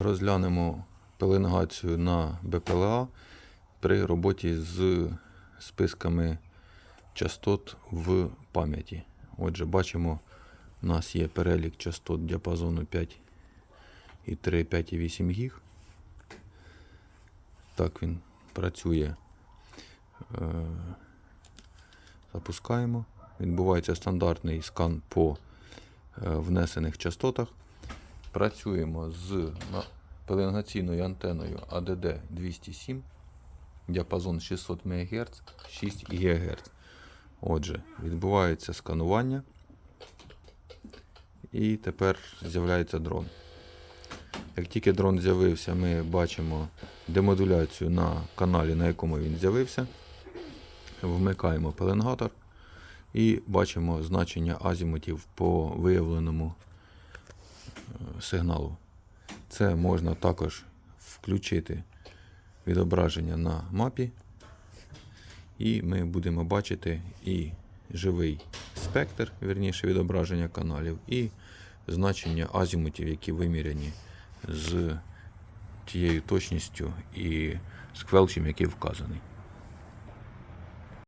Розглянемо пеленгацію на БПЛА при роботі з списками частот в пам'яті. Отже, бачимо, у нас є перелік частот діапазону 5,3, 5,8 гіг. Так він працює. Е, Запускаємо. Відбувається стандартний скан по е, внесених частотах. Працюємо з пеленгаційною антеною ADD 207, діапазон 600 МГц, 6 ГГц. Отже, відбувається сканування. І тепер з'являється дрон. Як тільки дрон з'явився, ми бачимо демодуляцію на каналі, на якому він з'явився. Вмикаємо пеленгатор і бачимо значення азімутів по виявленому сигналу. Це можна також включити відображення на мапі. І ми будемо бачити і живий спектр, вірніше відображення каналів, і значення азімутів, які виміряні з тією точністю і з квелчем, який вказаний.